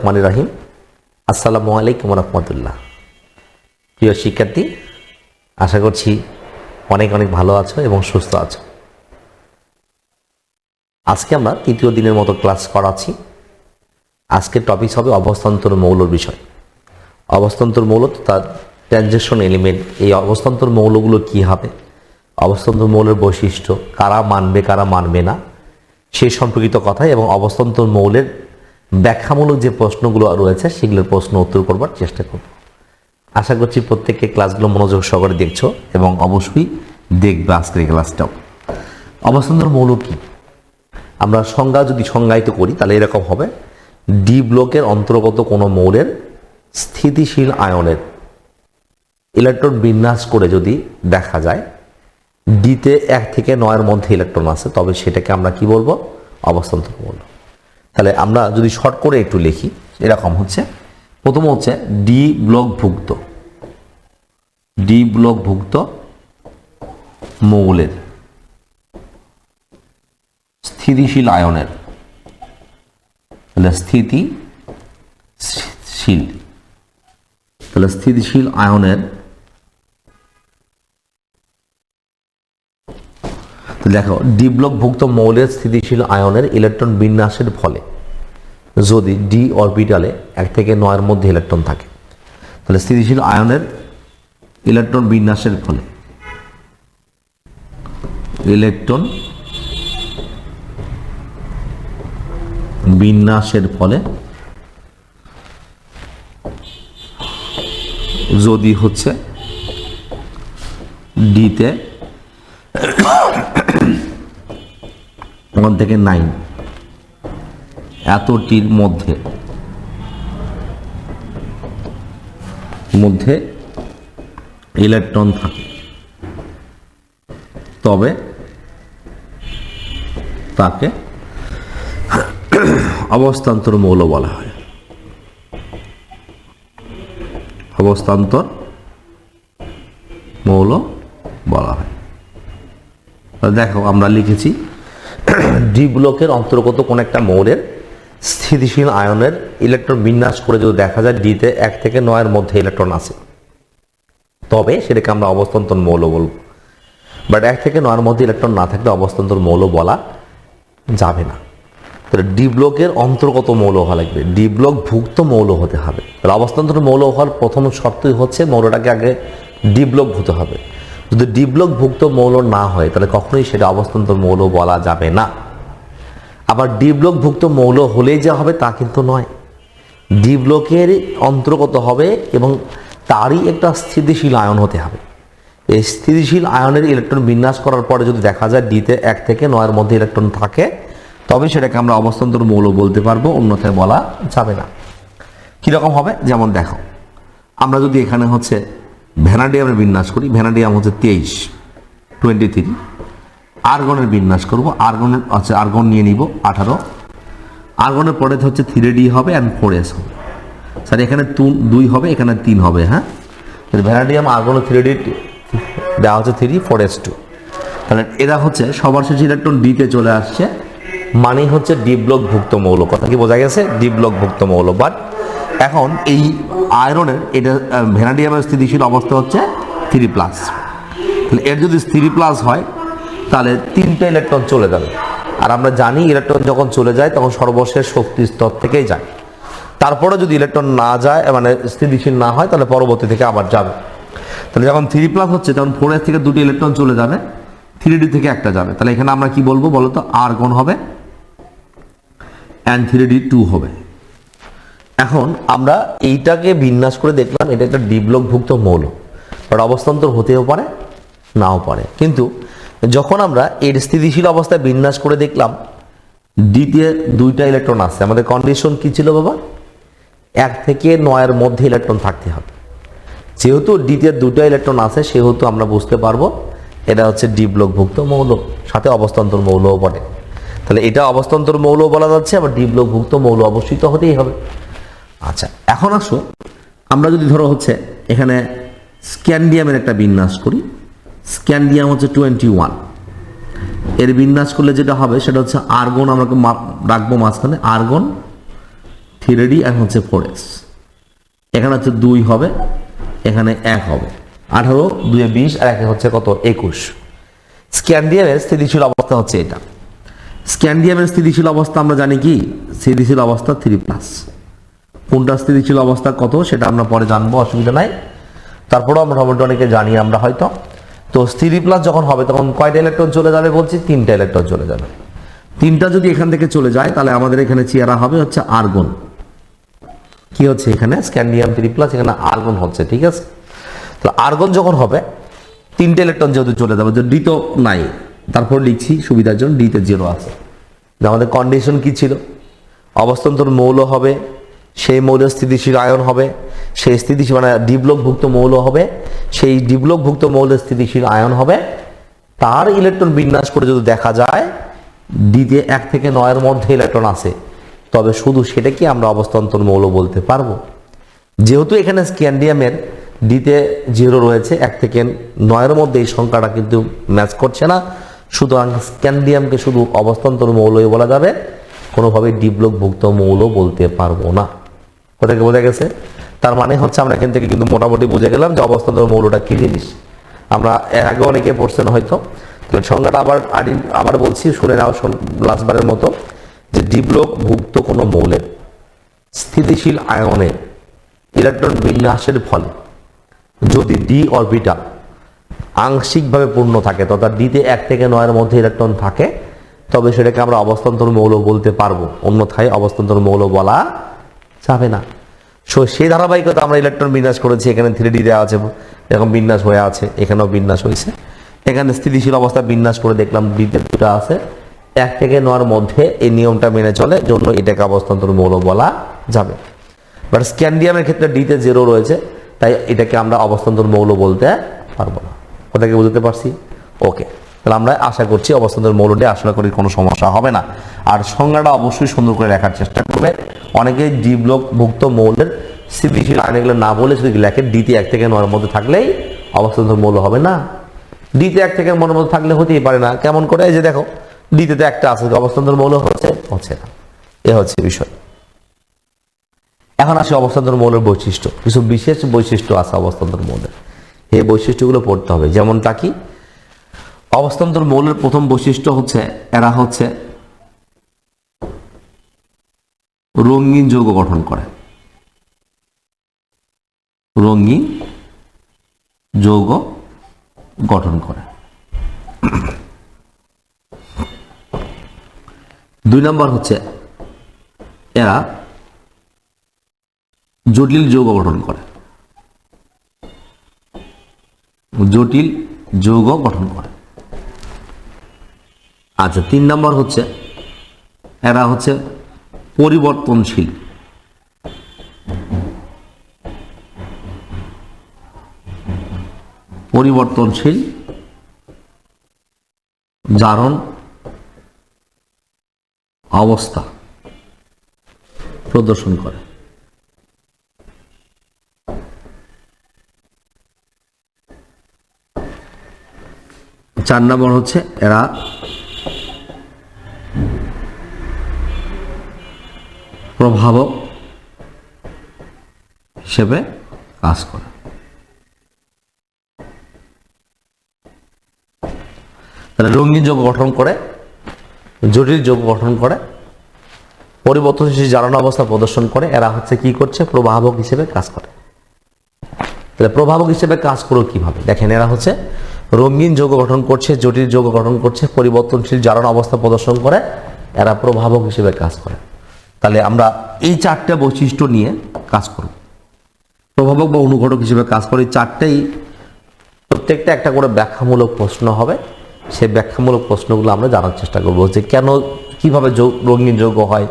রহমান রাহিম। আসসালামু আলাইকুম রহমতুল্লাহ। প্রিয় শিক্ষার্থী, আশা করছি অনেক অনেক ভালো আছো এবং সুস্থ আছো। আজকে আমরা তৃতীয় দিনের মতো ক্লাস করাচ্ছি। আজকের টপিক হবে অবস্থান্তর মৌলর বিষয়। অবস্থান্তর মৌল তো তার ট্রানজেকশন এলিমেন্ট এই অবস্থান্তর মৌলগুলো কি হবে? অবস্থান্তর মৌলের বৈশিষ্ট্য, কারা মানবে কারা মানবে না সেই সম্পর্কিত কথা এবং অবস্থান্তর মৌলের ব্যাখ্যামূলক যে প্রশ্নগুলো রয়েছে, সেগুলোর প্রশ্ন উত্তর করবার চেষ্টা করব। আশা করছি প্রত্যেককে ক্লাসগুলো মনোযোগ সহকারে দেখছ এবং অবশ্যই দেখবে আজকের ক্লাসটাও। অবস্থান্তর মৌল কি? আমরা সংজ্ঞা যদি সংজ্ঞায়িত করি, তাহলে এরকম হবে। ডি ব্লকের অন্তর্গত কোনো মৌলের স্থিতিশীল আয়নের ইলেকট্রন বিন্যাস করে যদি দেখা যায় ডিতে এক থেকে নয়ের মধ্যে ইলেকট্রন আছে, তবে সেটাকে আমরা কি বলব? অবস্থান্তর বলব। তাহলে আমরা যদি শর্ট করে একটু লিখি, এরকম হচ্ছে। প্রথম হচ্ছে ডি ব্লক ভুক্ত ডি ব্লক ভুক্ত মৌলের। স্থিতিশীল আয়নের। তাহলে স্থিতিশীল। তাহলে স্থিতিশীল আয়নের তো দেখো ডিব্লক ভুক্ত মৌলের স্থিতিশীল আয়নের ইলেকট্রন বিন্যাসের ফলে যদি ডি অরবিটালে এক থেকে নয়ের মধ্যে ইলেকট্রন থাকে, তাহলে স্থিতিশীল আয়নের ইলেকট্রন বিন্যাসের ফলে ইলেকট্রন বিন্যাসের ফলে যদি হচ্ছে ডিতে ওয়ান থেকে নাইন এতটির মধ্যে। মধ্যে ইলেকট্রন থাকে। তবে তাকে অবস্থান্তর মৌল বলা হয়। অবস্থান্তর মৌল বলা হয়। দেখো, আমরা লিখেছি ডি ব্লকের অন্তর্গত কোন একটা মৌলের স্থিতিশীল আয়নের ইলেকট্রন বিন্যাস করে যদি দেখা যায় ডিতে এক থেকে নয়ের মধ্যে ইলেকট্রন আছে, তবে সেটাকে আমরা অবস্থান্তর মৌল বলব। বাট এক থেকে নয়ের মধ্যে ইলেকট্রন না থাকলে অবস্থান্তর মৌল বলা যাবে না। তাহলে ডি ব্লকের অন্তর্গত মৌল হওয়া লাগবে। ডি ব্লক ভুক্ত মৌল হতে হবে। তাহলে অবস্থান্তর মৌল হওয়ার প্রথম শর্তই হচ্ছে মৌলটাকে আগে ডি ব্লক হতে হবে। যদি ডি ব্লক ভুক্ত মৌল না হয়, তাহলে কখনোই সেটা অবস্থান্তর মৌল বলা যাবে না। আবার ডি ব্লক ভুক্ত মৌল হলেই যা হবে তা কিন্তু নয়। ডি ব্লকের অন্তর্গত হবে এবং তারই একটা স্থিতিশীল আয়ন হতে হবে। এই স্থিতিশীল আয়নের ইলেকট্রন বিন্যাস করার পরে যদি দেখা যায় ডিতে এক থেকে নয়ের মধ্যে ইলেকট্রন থাকে, তবে সেটাকে আমরা অবস্থান্তর মৌল বলতে পারব, অন্যথায় বলা যাবে না। কীরকম হবে? যেমন দেখো, আমরা যদি এখানে হচ্ছে ভ্যানাডিয়ামের বিন্যাস করি। ভ্যানাডিয়াম হচ্ছে তেইশ টোয়েন্টি থ্রি আর্গনের বিন্যাস করব। আর্গনের আচ্ছা আর্গন নিয়ে নিব, আঠারো। আর্গনের পরে হচ্ছে থ্রি ডি হবে অ্যান্ড ফোর এস হবে। স্যার, এখানে দুই হবে, এখানে তিন হবে হ্যাঁ? ভ্যানাডিয়াম, আর্গন থ্রি ডি দেওয়া হচ্ছে থ্রি ফোর এস টু তাহলে এরা হচ্ছে সবার শেষে ইলেকট্রন ডিতে চলে আসছে। মানে হচ্ছে ডি ব্লক ভুক্ত মৌল কথা। কি বোঝা গেছে? ডি ব্লক ভুক্ত মৌল। বাট এখন এই আয়রনের এটা ভ্যানাডিয়ামের স্থিতিশীল অবস্থা হচ্ছে থ্রি প্লাস তাহলে এর যদি থ্রি প্লাস হয়, তাহলে তিনটে ইলেকট্রন চলে যাবে। আর আমরা জানি ইলেকট্রন যখন চলে যায়, তখন সর্বশেষ শক্তি স্তর থেকেই যায়। তারপরে যদি ইলেকট্রন না যায় মানে স্থিতিশীল না হয়, তাহলে পরবর্তী থেকে আবার যাবে। তাহলে যখন থ্রি প্লাস হচ্ছে, তখন ফোর থেকে দুটি ইলেকট্রন চলে যাবে থ্রি ডি থেকে একটা যাবে। তাহলে এখানে আমরা কি বলব বলো তো কোন হবে অ্যান্ড থ্রি ডি টু হবে। এখন আমরা এইটাকে বিন্যাস করে দেখলাম, এটা একটা ডিব্লকভুক্ত মৌল। বাট অবস্থান্তর হতেও পারে, নাও পারে। কিন্তু যখন আমরা এর স্থিতিশীল অবস্থায় বিন্যাস করে দেখলাম, দ্বিতীয় দুইটা ইলেকট্রন আছে। আমাদের কন্ডিশন কি ছিল বাবা? এক থেকে নয়ের মধ্যে ইলেকট্রন থাকতে হবে। যেহেতু দ্বিতীয় দুটো ইলেকট্রন আছে, সেহেতু আমরা বুঝতে পারব এটা হচ্ছে ডি ব্লকভুক্ত মৌল, সাথে অবস্থান্তর মৌলও বটে। তাহলে এটা অবস্থান্তর মৌল বলা যাচ্ছে, আবার ডি ব্লকভুক্ত মৌল অবশ্যই তো হতেই হবে। আচ্ছা এখন আসো। আমরা যদি ধরো হচ্ছে এখানে স্ক্যান্ডিয়ামের একটা বিন্যাস করি। স্ক্যান্ডিয়াম হচ্ছে টোয়েন্টি ওয়ান। এর বিন্যাস করলে যেটা হবে, সেটা হচ্ছে আর্গন আমরা রাখব মাঝখানে, আর্গন থ্রি ডি আর হচ্ছে ফোর এস এখানে হচ্ছে দুই হবে, এখানে এক হবে। আঠারো দুয়ে বিশ, আর একে হচ্ছে কত? একুশ। স্ক্যান্ডিয়ামের স্থিতিশীল অবস্থা হচ্ছে এটা। স্ক্যান্ডিয়ামের স্থিতিশীল অবস্থা আমরা জানি কি? স্থিতিশীল অবস্থা থ্রি প্লাস। কোনটা স্থিতিশীল অবস্থা কত সেটা আমরা পরে জানব, অসুবিধা নাই। তারপরেও মোটামুটি অনেকে জানি, আমরা হয়তো। তো থ্রি প্লাস যখন হবে, তখন কয়টা ইলেকট্রন চলে যাবে বলছি? তিনটা ইলেকট্রন চলে যাবে। তিনটা যদি এখান থেকে চলে যায়, তাহলে আমাদের এখানে চেয়ারা হবে হচ্ছে আর্গন কি হচ্ছে এখানে? স্ক্যান্ডিয়াম থ্রি প্লাস এখানে আর্গন হচ্ছে, ঠিক আছে? তো আর্গন যখন হবে, তিনটে ইলেকট্রন যেহেতু চলে যাবে যে ডি তো নাই। তারপর লিখছি, সুবিধার জন্য ডিতে জিরো আছে। আমাদের কন্ডিশন কি ছিল? অবস্থান্তর মৌল হবে সেই মৌল স্থিতিশীল আয়ন হবে, সেই স্থিতিশীল মানে ডিপ্লকভুক্ত মৌল হবে, সেই ডিপ্লকভুক্ত মৌলের স্থিতিশীল আয়ন হবে। তার ইলেকট্রন বিন্যাস করে যদি দেখা যায়, ডিতে এক থেকে নয়ের মধ্যে ইলেকট্রন আছে, তবে শুধু সেটাকে আমরা অবস্থান্তর মৌল বলতে পারব। যেহেতু এখানে স্ক্যান্ডিয়ামের ডিতে জিরো রয়েছে, এক থেকে নয়ের মধ্যে এই সংখ্যাটা কিন্তু ম্যাচ করছে না, সুতরাং স্ক্যান্ডিয়ামকে শুধু অবস্থান্তর মৌলই বলা যাবে, কোনোভাবেই ডিপ্লকভুক্ত মৌল বলতে পারব না। ওটাকে বোঝা গেছে। তার মানে হচ্ছে আমরা এখান থেকে কিন্তু মোটামুটি বুঝে গেলাম যে অবস্থান্তর মৌলটা কি জিনিস। আমরা এর আগে অনেকে পড়ছেন হয়তো। তো সংজ্ঞাটা আবার আবার বলছি, শুনে নাও লাস্টবারের মতো, যে ডিপ্লকভুক্ত কোনো মৌলের স্থিতিশীল আয়নে ইলেকট্রন বিন্যাসের ফলে যদি ডি অরবিটাল আংশিকভাবে পূর্ণ থাকে, তথা ডিতে এক থেকে নয়ের মধ্যে ইলেকট্রন থাকে, তবে সেটাকে আমরা অবস্থান্তর মৌল বলতে পারব। অন্যথায় অবস্থান্তর মৌল বলা যাবে না। সো সেই ধারাবাহিকতা আমরা ইলেকট্রন বিন্যাস করেছি, এখানে থ্রি ডি দেওয়া আছে, এরকম বিন্যাস হয়ে আছে, এখানেও বিন্যাস হয়েছে। এখানে স্থিতিশীল অবস্থা বিন্যাস করে দেখলাম ডিতে দুটো আছে। এক থেকে নয়ের মধ্যে এই নিয়মটা মেনে চলে, জন্য এটাকে অবস্থান্তর মৌল বলা যাবে। বাট স্ক্যান্ডিয়ামের ক্ষেত্রে ডিতে জিরো রয়েছে, তাই এটাকে আমরা অবস্থান্তর মৌল বলতে পারব না। ওটাকে বুঝতে পারছি? ওকে তাহলে আমরা আশা করছি অবস্থান্তর মৌলটি আশা করি কোনো সমস্যা হবে না। আর সংজ্ঞাটা অবশ্যই সুন্দর করে লেখার চেষ্টা করবে। অনেকেই ডি ভুক্ত মৌলের স্থিতিশীল আইনগুলো না বলে শুধু লেখে ডিতে এক থেকে নয়ের মধ্যে থাকলেই অবস্থান্তর মৌল হবে না। ডিতে এক থেকে মনের মধ্যে থাকলে হতেই পারে না। কেমন করে? এই যে দেখো ডিতে তো একটা আছে অবস্থান্তর মৌল হচ্ছে হচ্ছে না। এ হচ্ছে বিষয়। এখন আসি অবস্থান্তর মৌলের বৈশিষ্ট্য। কিছু বিশেষ বৈশিষ্ট্য আছে অবস্থান্তর মৌলের। এই বৈশিষ্ট্যগুলো পড়তে হবে। যেমনটা কি? অবস্থান্তর মৌলের প্রথম বৈশিষ্ট্য হচ্ছে, এরা হচ্ছে রঙিন যৌগ গঠন করে। রঙিন যৌগ গঠন করে। দুই নম্বর হচ্ছে, এরা জটিল যৌগ গঠন করে। জটিল যৌগ গঠন করে। আচ্ছা তিন নম্বর হচ্ছে, এরা হচ্ছে পরিবর্তনশীল। পরিবর্তনশীল, জারণ, অবস্থা প্রদর্শন করে। চার নম্বর হচ্ছে, এরা প্রভাবক হিসেবে কাজ করে। তাহলে রঙিন যোগ গঠন করে, জটিল যোগ গঠন করে, পরিবর্তনশীল জারণ অবস্থা প্রদর্শন করে, এরা হচ্ছে কি করছে? প্রভাবক হিসেবে কাজ করে। তাহলে প্রভাবক হিসেবে কাজ করো কীভাবে? দেখেন এরা হচ্ছে রঙিন যোগ গঠন করছে, জটিল যোগ গঠন করছে, পরিবর্তনশীল জারণ অবস্থা প্রদর্শন করে, এরা প্রভাবক হিসেবে কাজ করে। তাহলে আমরা এই চারটা বৈশিষ্ট্য নিয়ে কাজ করব। প্রভাবক বা অনুঘটক হিসেবে কাজ করে চারটেই প্রত্যেকটা একটা করে ব্যাখ্যামূলক প্রশ্ন হবে। সেই ব্যাখ্যামূলক প্রশ্নগুলো আমরা জানার চেষ্টা করব যে কেন, কীভাবে রঙিন যৌগ হয়,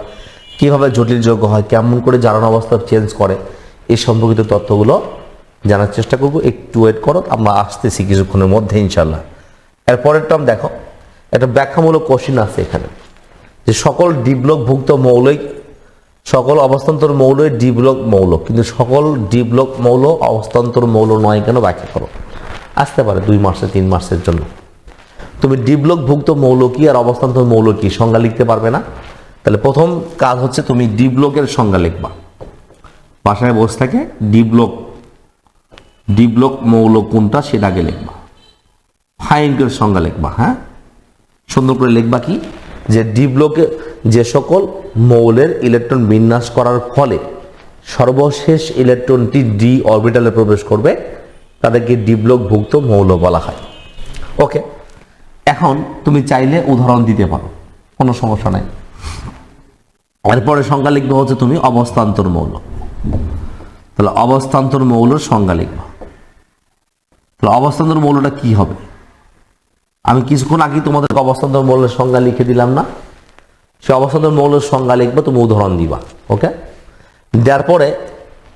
কীভাবে জটিল যৌগ হয়, কেমন করে জারণ অবস্থা চেঞ্জ করে এই সম্পর্কিত তথ্যগুলো জানার চেষ্টা করব। একটু ওয়েট করো, আমরা আসতেছি কিছুক্ষণের মধ্যে ইনশাল্লাহ এরপরের টার্ম দেখো, একটা ব্যাখ্যামূলক কোশ্চিন আছে এখানে। যে সকল ডিপ্লপভুক্ত মৌলিক সকল অবস্থান্তর মৌলই ডিব্লক মৌল। কিন্তু সকল ডিব্লক মৌল অবস্থান্তর মৌল নয় কেন ব্যাখ্যা করো? আসতে পারে দুই মাসে, তিন মাসের জন্য। তুমি ডিব্লক ভুক্ত মৌল কি আর অবস্থান্তর মৌল কি? সংজ্ঞা লিখতে পারবে না? তাহলে প্রথম কাজ হচ্ছে তুমি ডি ব্লকের সংজ্ঞা লিখবা। বাসায় বসে থাকে ডি ব্লক ডি ব্লক মৌল কোনটা সেটা আগে লিখবা। ফাইন্ডের সংজ্ঞা লিখবা হ্যাঁ? সুন্দর করে লিখবা কি? যে ডি ব্লকে যে সকল মৌলের ইলেকট্রন বিন্যাস করার ফলে সর্বশেষ ইলেকট্রনটি ডি অরবিটালে প্রবেশ করবে, তাদেরকে ডি ব্লক ভুক্ত মৌল বলা হয়। ওকে এখন তুমি চাইলে উদাহরণ দিতে পারো, কোনো সমস্যা নাই। এরপরে সংজ্ঞা লিখবে হচ্ছে তুমি অবস্থান্তর মৌল। তাহলে অবস্থান্তর মৌলের সংজ্ঞা লিখবা। তাহলে অবস্থান্তর মৌলটা কি হবে? আমি কিছুক্ষণ আগে তোমাদেরকে অবস্থান্তর মৌলের সংজ্ঞা লিখে দিলাম না। সে অবস্থান্তর মৌলের সংজ্ঞা লিখব, তুমি উদাহরণ দিবা, ওকে? দেওয়ার পরে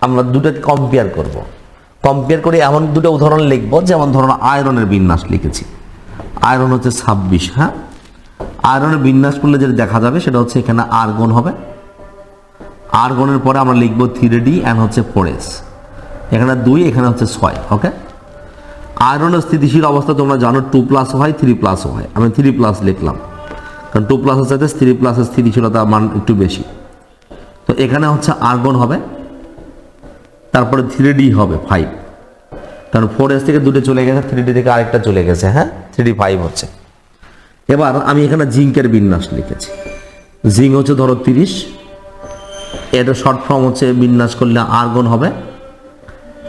আমরা দুটোকে কম্পেয়ার করব। কম্পেয়ার করে এমন দুটো উদাহরণ লিখব, যেমন ধরুন আয়রনের বিন্যাস লিখেছি। আয়রন হচ্ছে ছাব্বিশ হ্যাঁ? আয়রনের বিন্যাস করলে যেটা দেখা যাবে, সেটা হচ্ছে এখানে আর্গন হবে। আর্গনের পরে আমরা লিখব থ্রি ডি অ্যান্ড হচ্ছে ফোর এস এখানে দুই, এখানে হচ্ছে ছয়, ওকে? আয়রনের স্থিতিশীল অবস্থা তোমরা জানো টু প্লাস হয় থ্রি প্লাস হয় আমি থ্রি প্লাস লিখলাম। কারণ টু প্লাসের সাথে থ্রি প্লাসের স্থিতিশীলতা মান একটু বেশি। তো এখানে হচ্ছে আর্গন হবে, তারপরে থ্রি ডি হবে ফাইভ কারণ ফোর এস থেকে দুটো চলে গেছে থ্রি ডি থেকে আরেকটা চলে গেছে হ্যাঁ? থ্রি ডি ফাইভ হচ্ছে। এবার আমি এখানে জিঙ্কের বিন্যাস লিখেছি। জিঙ্ক হচ্ছে ধরো তিরিশ এটা শর্ট ফর্ম হচ্ছে বিন্যাস করলে আর্গন হবে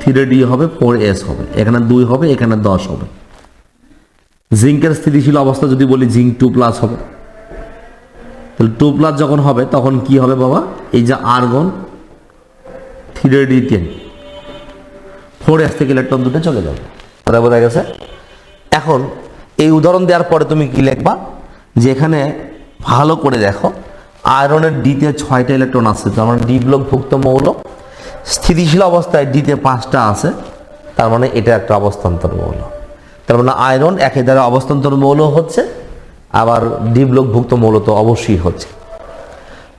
থ্রি ডি হবে ফোর এস হবে। এখানে দুই হবে, এখানে দশ হবে। জিঙ্কের স্থিতিশীল অবস্থা যদি বলি জিঙ্ক টু প্লাস হবে। তাহলে টু প্লাস যখন হবে, তখন কি হবে বাবা? এই যে argon three D ten four S থেকে ইলেকট্রন দুটো চলে যাবে। কথা বোঝা গেছে? এখন এই উদাহরণ দেওয়ার পরে তুমি কি লিখবা? যে এখানে ভালো করে দেখো আয়রনের ডিতে ছয়টা ইলেকট্রন আছে, তার মানে ডি ব্লক ভুক্ত মৌল। স্থিতিশীল অবস্থায় ডিতে পাঁচটা আছে, তার মানে এটা একটা অবস্থান্তর মৌল। তার মানে আয়রন একে দ্বারা অবস্থান্তর মৌল হচ্ছে আবার ডি ব্লক ভুক্ত মৌল তো অবশ্যই হচ্ছে।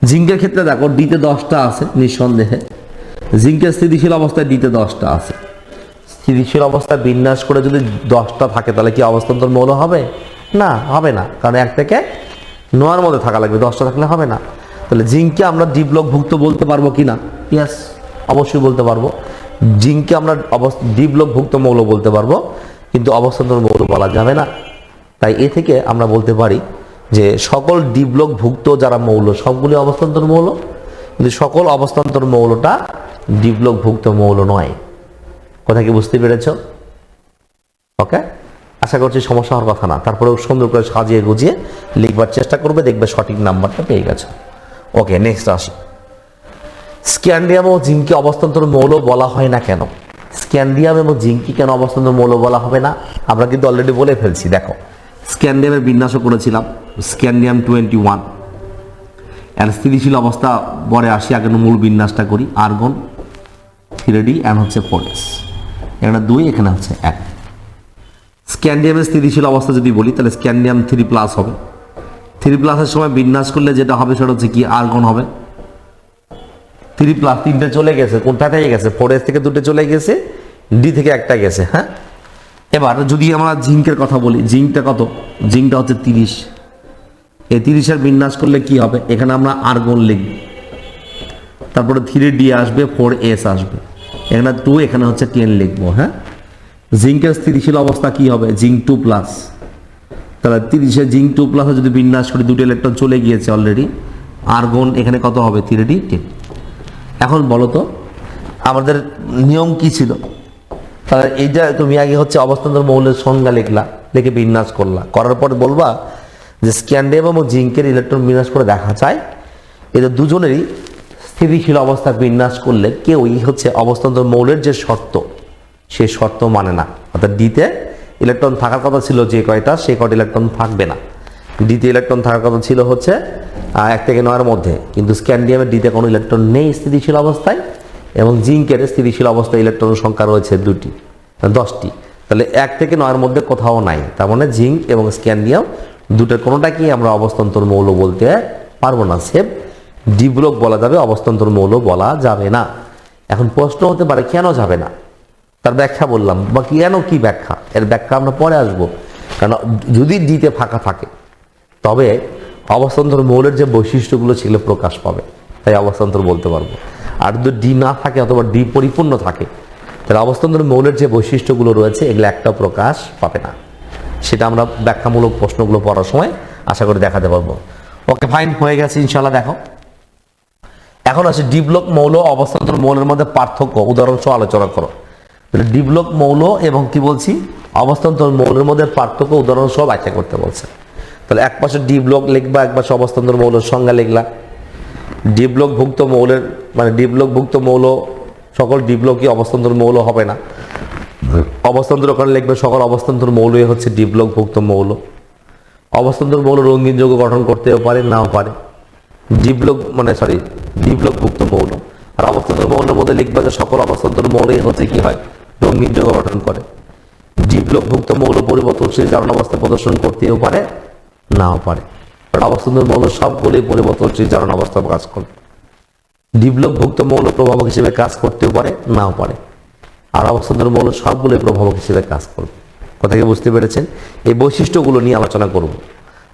জিঙ্কের ক্ষেত্রে দেখো ডিতে দশটা আছে নিঃসন্দেহে। জিঙ্কের স্থিতিশীল অবস্থায় ডিতে দশটা আছে। স্থিতিশীল অবস্থায় বিন্যাস করে যদি দশটা থাকে, তাহলে কি অবস্থান্তর মৌল হবে? না হবে না। কারণ এক থেকে নোয়ার মধ্যে থাকা লাগবে, দশটা থাকলে হবে না। তাহলে জিঙ্ককে আমরা ডি ব্লক বলতে পারব কি না? ইয়াস অবশ্যই বলতে পারব। জিঙ্ককে আমরা অবস্থা ব্লক ভুক্ত মৌল বলতে পারব, কিন্তু অবস্থান্তর মৌল বলা যাবে না। তাই এ থেকে আমরা বলতে পারি যে সকল ডিপ্লক ভুক্ত যারা মৌল, সবগুলি অবস্থান্তর মৌল, কিন্তু সকল অবস্থান্তর মৌলটা ডিপ্লক ভুক্ত মৌল নয়। কথা কি বুঝতে পেরেছ? ওকে আশা করছি সমস্যা হওয়ার কথা না। তারপরেও সুন্দর করে সাজিয়ে গুজিয়ে লিখবার চেষ্টা করবে, দেখবে সঠিক নাম্বারটা পেয়ে গেছো। ওকে নেক্সট আসি। স্ক্যান্ডিয়াম ও জিঙ্কি অবস্থান্তর মৌল বলা হয় না কেন? স্ক্যান্ডিয়াম এবং জিঙ্কি কেন অবস্থান্তর মৌল বলা হবে না? আমরা কিন্তু অলরেডি বলে ফেলছি, দেখো। স্ক্যান্ডিয়ামের বিন্যাসও করেছিলাম স্ক্যান্ডিয়াম টোয়েন্টি ওয়ান। এর স্থিতিশীল অবস্থা পরে আসি, আগে মূল বিন্যাসটা করি, আর্গন থ্রি ডি অ্যান্ড হচ্ছে ফোরেস এখানে দুই, এখানে হচ্ছে এক। স্ক্যান্ডিয়ামের স্থিতিশীল অবস্থা যদি বলি, তাহলে স্ক্যান্ডিয়াম থ্রি প্লাস হবে। থ্রি প্লাসের সময় বিন্যাস করলে যেটা হবে, সেটা হচ্ছে কি, আর্গন হবে। থ্রি প্লাস তিনটে চলে গেছে, কোনটা থেকে গেছে? ফোর এস থেকে দুটো চলে গেছে, ডি থেকে একটা গেছে হ্যাঁ? এবার যদি আমরা জিঙ্কের কথা বলি, জিঙ্কটা কত? জিঙ্কটা হচ্ছে তিরিশ। এই তিরিশের বিন্যাস করলে কি হবে? এখানে আমরা আর্গন লিখব। তারপরে থ্রি ডি আসবে, ফোর এস আসবে। এখানে টু, এখানে হচ্ছে টেন লিখব হ্যাঁ? জিঙ্কের স্থিতিশীল অবস্থা কি হবে? Zinc two plus. তাহলে তিরিশে জিঙ্ক টু প্লাসে যদি বিন্যাস করি, দুটো ইলেকট্রন চলে গিয়েছে অলরেডি আর্গন এখানে কত হবে? Three D ten. এখন বলো তো, আমাদের নিয়ম কি ছিল? তাহলে এইটা তুমি আগে হচ্ছে অবস্থান্তর মৌলের সংজ্ঞা লিখলা, লিখে বিন্যাস করলা। করার পর বলবা যে স্ক্যান্ডিয়াম এবং জিঙ্কের ইলেকট্রন বিন্যাস করে দেখা যায়, এদের দুজনেরই স্থিতিশীল অবস্থা বিন্যাস করলে কেউ কেউই হচ্ছে অবস্থান্তর মৌলের যে শর্ত, সে শর্ত মানে না। অর্থাৎ ডিতে ইলেকট্রন থাকার কথা ছিল যে কয়টা, সে কয়টা ইলেকট্রন থাকবে না। ডিতে ইলেকট্রন থাকার কথা ছিল হচ্ছে এক থেকে নয়ের মধ্যে। কিন্তু স্ক্যান্ডিয়ামের ডিতে কোনো ইলেকট্রন নেই স্থিতিশীল অবস্থায়। এবং জিঙ্কের স্থিতিশীল অবস্থায় ইলেকট্রনের সংখ্যা রয়েছে দুটি দশটি। তাহলে এক থেকে নয়ের মধ্যে কোথাও নাই। তার মানে জিঙ্ক এবং স্ক্যান্ডিয়াম দুটোর কোনোটাকেই আমরা অবস্থান্তর মৌল বলতে পারব না। সেভ ডিব্লক বলা যাবে, অবস্থান্তর মৌল বলা যাবে না। এখন প্রশ্ন হতে পারে, কেন যাবে না? তার ব্যাখ্যা বললাম, বা কেন কি ব্যাখ্যা? এর ব্যাখ্যা আমরা পরে আসব। কারণ যদি ডিতে ফাঁকা থাকে, তবে অবস্থান্তর মৌলের যে বৈশিষ্ট্যগুলো ছিল প্রকাশ পাবে। তাই অবস্থান্তর বলতে পারব। আর যদি ডি না থাকে অথবা ডি পরিপূর্ণ থাকে, তাহলে অবস্থান্তর মৌলের যে বৈশিষ্ট্যগুলো রয়েছে, এগুলো একটা প্রকাশ পাবে না। সেটা আমরা ব্যাখ্যামূলক প্রশ্নগুলো পড়ার সময় আশা করি দেখাতে পারব। ওকে, ফাইন, হয়ে গেছে ইনশাল্লাহ দেখো। এখন আছে ডিব্লক মৌল অবস্থান্তর মৌলের মধ্যে পার্থক্য। উদাহরণ সহ আলোচনা করো। ডিব্লক মৌল এবং কি বলছি? অবস্থান্তর মৌলের মধ্যে পার্থক্য উদাহরণ সহ ব্যাখ্যা করতে বলছে। তাহলে এক পাশে ডি ব্লক লিখবা এক পাশে অবস্থান্তর মৌলের সংজ্ঞা লিখলা। ডি ভুক্ত মৌলের মানে ডি ভুক্ত মৌল, সকল ডি ব্লকই অবস্থান্তর মৌল হবে না। অবস্থান্তর ওখানে লিখবে সকল অবস্থান্তর মৌলই হচ্ছে ডি ভুক্ত মৌল। অবস্থান্তর মৌল রঙিন যৌগ গঠন করতেও পারে, নাও পারে। ডিপ্লক মানে সরি ডিপ্লক ভুক্ত মৌল। আর অবস্থান্তর মৌলের মধ্যে লিখবে যে সকল অবস্থান্তর মৌলই হচ্ছে কি হয়? রঙিন যৌগ গঠন করে। ডিপ্লক ভুক্ত মৌল পরিবর্তনশীল জারণ অবস্থা প্রদর্শন করতেও পারে, নাও পারে। আর অবস্থান্তর মৌল সবগুলোই পরিবর্তনশীল জারণ অবস্থা কাজ করে। ডিপ্লক ভুক্ত মৌল প্রভাবক হিসেবে কাজ করতেও পারে, নাও পারে। আর অবস্থান্তর মৌল সবগুলোই প্রভাবক হিসেবে কাজ করবে। কথা কি বুঝতে পেরেছেন? এই বৈশিষ্ট্যগুলো নিয়ে আলোচনা করব।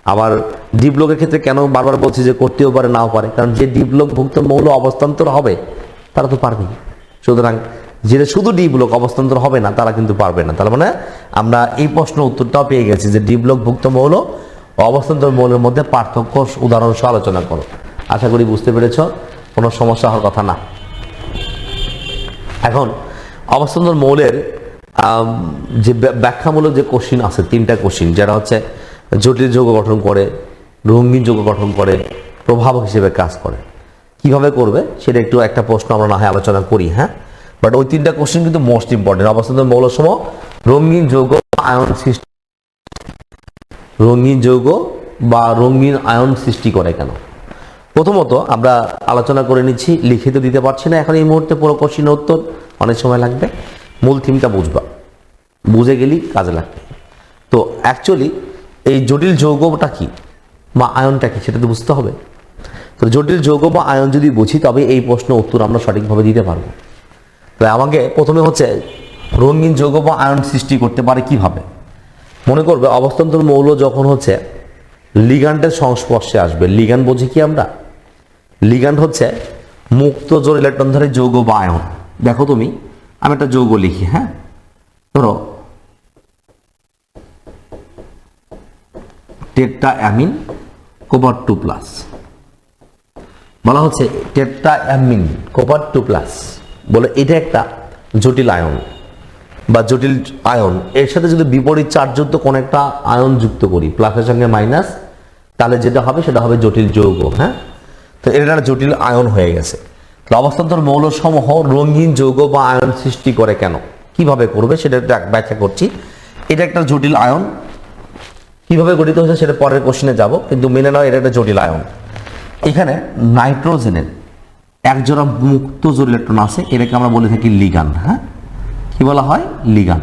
আবার ডিপ্লকের ক্ষেত্রে কেন বারবার বলছি যে করতেও পারে, নাও পারে? কারণ যে ডিপ্লক ভুক্ত মৌল অবস্থান্তর হবে, তারা তো পারবেই। সুতরাং যেটা শুধু ডিপ্লক অবস্থান্তর হবে না, তারা কিন্তু পারবে না। তার মানে আমরা এই প্রশ্ন উত্তরটাও পেয়ে গেছি যে ডিপ্লক ভুক্ত মৌল অবস্থান্তর মৌলের মধ্যে পার্থক্য উদাহরণ সহ আলোচনা করো। আশা করি বুঝতে পেরেছ, কোনো সমস্যা হওয়ার কথা না। এখন, অবস্থান্তর মৌলের যে ব্যাখ্যামূলক যে কোশ্চিন আছে, তিনটা কোশ্চিন, যারা হচ্ছে জটিল যৌগ গঠন করে, রঙিন যৌগ গঠন করে, প্রভাবক হিসেবে কাজ করে। কীভাবে করবে, সেটা একটু একটা প্রশ্ন আমরা না হয় আলোচনা করি হ্যাঁ? বাট ওই তিনটা কোশ্চিন কিন্তু মোস্ট ইম্পর্টেন্ট অবস্থান্তর মৌলসম রঙিন যৌগ আয়ন সৃষ্টি রঙিন যৌগ বা রঙিন আয়ন সৃষ্টি করে কেন? প্রথমত আমরা আলোচনা করে নিচ্ছি, লিখিত দিতে পারছি না এখন এই মুহূর্তে পুরো উত্তর, অনেক সময় লাগবে। মূল থিমটা বুঝবা। বুঝে গেলেই কাজে লাগবে। তো অ্যাকচুয়ালি এই জটিল যৌগটা কি বা আয়নটা কি সেটা তো বুঝতে হবে। তো জটিল যৌগ বা আয়ন যদি বুঝি তবে এই প্রশ্ন উত্তর আমরা সঠিকভাবে দিতে পারব। তো আমাকে প্রথমে হচ্ছে রঙিন যৌগ বা আয়ন সৃষ্টি করতে পারে কীভাবে? মনে করবে অবস্থান্তর মৌল যখন হচ্ছে লিগান্ডের সংস্পর্শে আসবে। লিগান্ড বুঝি কি আমরা? লিগান্ড হচ্ছে মুক্ত জোর ইলেকট্রনধারী যৌগ বা আয়ন দেখো তুমি, আমি একটা যৌগ লিখি হ্যাঁ? ধরো tetra ammine copper two plus. বলা হচ্ছে tetra ammine copper two plus. বলে এটা একটা জটিল আয়ন। বা জটিল আয়ন, এর সাথে যদি বিপরীত চার্জযুক্ত কোন একটা আয়ন যুক্ত করি প্লাসের সঙ্গে মাইনাস তাহলে যেটা হবে সেটা হবে জটিল যৌগ হ্যাঁ? তো এটা জটিল আয়ন হয়ে গেছে। তো অবস্থান্তর মৌলসমূহ রঙিন যৌগ বা আয়ন সৃষ্টি করে কেন? কীভাবে করবে সেটা ব্যাখ্যা করছি। এটা একটা জটিল আয়ন। কীভাবে গঠিত হয়েছে সেটা পরের কোশ্চেনে যাব, কিন্তু মেনে নাও এটা একটা জটিল আয়ন। এখানে নাইট্রোজেনের একজোড়া মুক্ত জোর ইলেকট্রন আছে, এটাকে আমরা বলে থাকি লিগান হ্যাঁ? কি বলা হয়? লিগান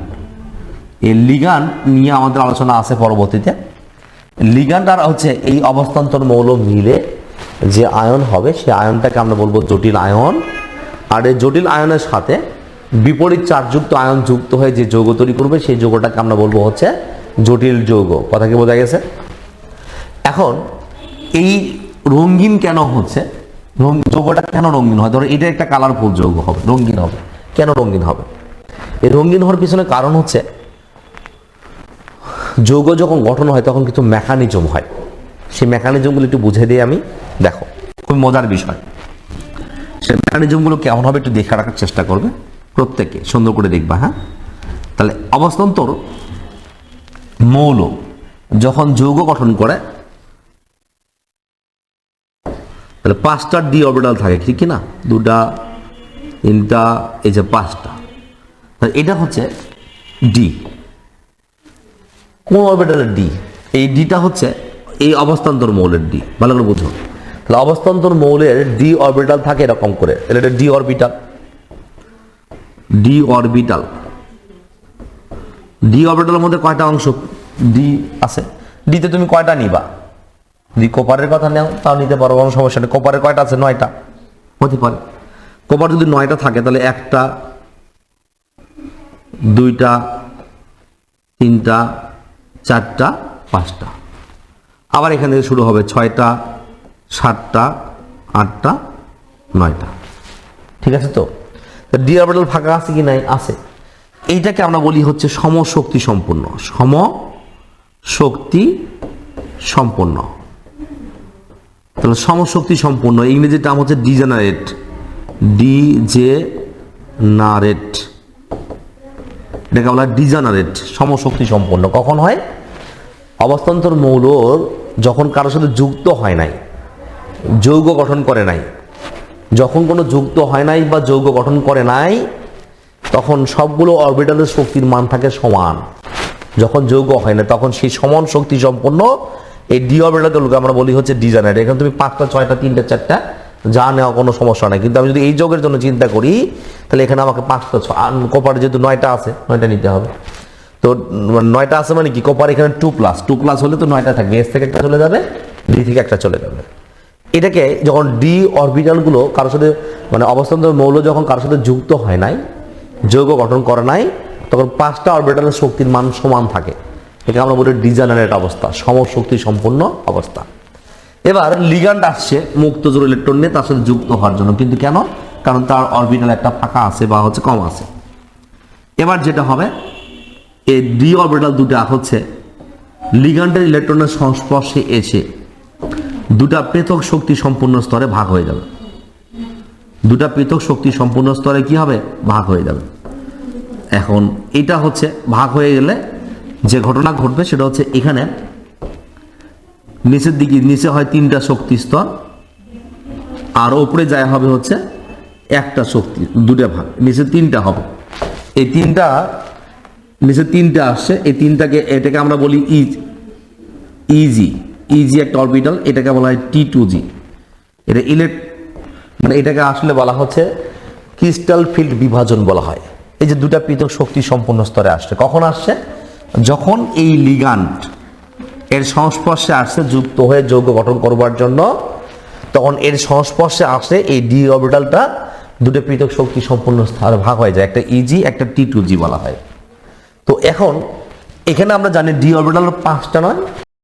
এই লিগান নিয়ে আমাদের আলোচনা আছে পরবর্তীতে। লিগান্ড আর হচ্ছে এই অবস্থান্তর মৌল মিলে যে আয়ন হবে সে আয়নটাকে আমরা বলব জটিল আয়ন। আর এই জটিল আয়নের সাথে বিপরীত চার্জযুক্ত আয়ন যুক্ত হয়ে যে যৌগ তৈরি করবে, সেই যৌগটাকে আমরা বলব হচ্ছে জটিল যৌগ। কথা কি বোঝা গেছে? এখন এই রঙিন কেন হচ্ছে? যৌগটা কেন রঙিন হয়? ধরো এটা একটা কালারফুল যৌগ হবে, রঙিন হবে। কেন রঙিন হবে? এই রঙিন হওয়ার পিছনে কারণ হচ্ছে, যৌগ যখন গঠন হয় তখন কিছু মেকানিজম হয়। সেই মেকানিজমগুলো একটু বুঝে দিয়ে আমি দেখো, খুব মজার বিষয়। সেই মেকানিজমগুলো কেমন হবে একটু দেখে রাখার চেষ্টা করবে, প্রত্যেকে সুন্দর করে দেখবা হ্যাঁ? তাহলে অবস্থান্তর মৌল যখন যৌগ গঠন করে, তাহলে পাঁচটা ডি অরবিটাল থাকে, ঠিক না? দুটা, তিনটা, এই যে পাঁচটা। এটা হচ্ছে ডি কোন অরবিটালের ডি এই ডিটা হচ্ছে এই অবস্থান্তর মৌলের ডি ভালো করে বুঝো। তাহলে অবস্থান্তর মৌলের ডি অরবিটাল থাকে এরকম করে। তাহলে এটা D orbital D orbital D অরবিটালের মধ্যে কয়টা অংশ ডি আছে? ডিতে তুমি কয়টা নিবা? যদি কোপারের কথা নেও, তাও নিতে পারো, কোনো সমস্যা নেই। কোপারের কয়টা আছে? নয়টা। হতে পারে। কোপার যদি নয়টা থাকে, তাহলে একটা দুইটা, তিনটা, চারটা, পাঁচটা। আবার এখান থেকে শুরু হবে ছয়টা, সাতটা, আটটা, নয়টা। ঠিক আছে তো? ডি অরবিটাল ফাঁকা আছে কি নাই? আছে। এইটাকে আমরা বলি হচ্ছে সমশক্তি সম্পন্ন। সম শক্তি সম্পন্ন। তাহলে সমশক্তি সম্পন্ন, ইংরেজির নাম হচ্ছে ডিজেনারেট ডি জে নারেট এটাকে বলা হয় ডিজেনারেট সমশক্তি সম্পন্ন। কখন হয়? অবস্থান্তর মৌলর যখন কারোর সাথে যুক্ত হয় নাই, যৌগ গঠন করে নাই, যখন কোনো যুক্ত হয় নাই বা যৌগ গঠন করে নাই, তখন সবগুলো অরবিটালের শক্তির মান থাকে সমান। যখন যৌগ হয় না তখন সেই সমান শক্তি সম্পন্ন এই ডি অরবিটালগুলোকে আমরা বলি হচ্ছে ডিজাইনার এখানে তুমি পাঁচটা, ছয়টা, তিনটা, চারটা যা নেওয়া কোনো সমস্যা নাই। কিন্তু আমি যদি এই যোগের জন্য চিন্তা করি, তাহলে এখানে আমাকে পাঁচটা কোপার যেহেতু নয়টা আছে, নয়টা নিতে হবে। তো নয়টা আছে মানে কি? কোপার এখানে টু প্লাস টু প্লাস হলে তো নয়টা থাকবে এস থেকে একটা চলে যাবে ডি থেকে একটা চলে যাবে। এটাকে যখন ডি অরবিটালগুলো কারোর সাথে মানে অবস্থান্তর মৌল যখন কারোর সাথে যুক্ত হয় নাই, যৌগ গঠন করে নাই, তখন পাঁচটা অরবিটালের শক্তির মান সমান থাকে। এটাকে আমরা বলি ডিজাইনারেট অবস্থা, সমশক্তি সম্পন্ন অবস্থা। এবার লিগান্ড আসছে মুক্ত জোর ইলেকট্রন নিয়ে তার সাথে যুক্ত হওয়ার জন্য। কিন্তু কেন? কারণ তার অরবিটাল একটা ফাঁকা আছে বা হচ্ছে কম আছে। এবার যেটা হবে, এই ডি অরবিটাল দুটা হচ্ছে লিগান্ডের ইলেকট্রনের সংস্পর্শে এসে দুটা পৃথক শক্তি সম্পূর্ণ স্তরে ভাগ হয়ে যাবে। দুটা পৃথক শক্তি সম্পূর্ণ স্তরে কি হবে? ভাগ হয়ে যাবে। এখন এটা হচ্ছে, ভাগ হয়ে গেলে যে ঘটনা ঘটবে সেটা হচ্ছে এখানে নিচের দিকে, নিচে হয় তিনটা শক্তি স্তর, আর ওপরে যায় হবে হচ্ছে একটা শক্তি, দুটা ভাগ, নিচে তিনটা হবে। এই তিনটা, নিচে তিনটা আসছে, এই তিনটাকে, এটাকে আমরা বলি ইজ ইজি ইজি একটা অরবিটাল এটাকে বলা হয় টি টু জি এটা ইলেক মানে এটাকে আসলে বলা হচ্ছে ক্রিস্টাল ফিল্ড বিভাজন বলা হয়। এই যে দুটা পৃথক শক্তি সম্পূর্ণ স্তরে আসছে, কখন আসছে? যখন এই লিগান্ড এর সংস্পর্শে আসছে যুক্ত হয়ে যৌগ গঠন করবার জন্য। তখন এর সংস্পর্শে আসে এই ডি অরবিটালটা দুটো পৃথক শক্তি সম্পূর্ণ স্থানে ভাগ হয়ে যায়, একটা ইজি একটা টি টু জি বলা হয়। তো এখন, এখানে আমরা জানি ডি অরবিটাল পাঁচটা নয়।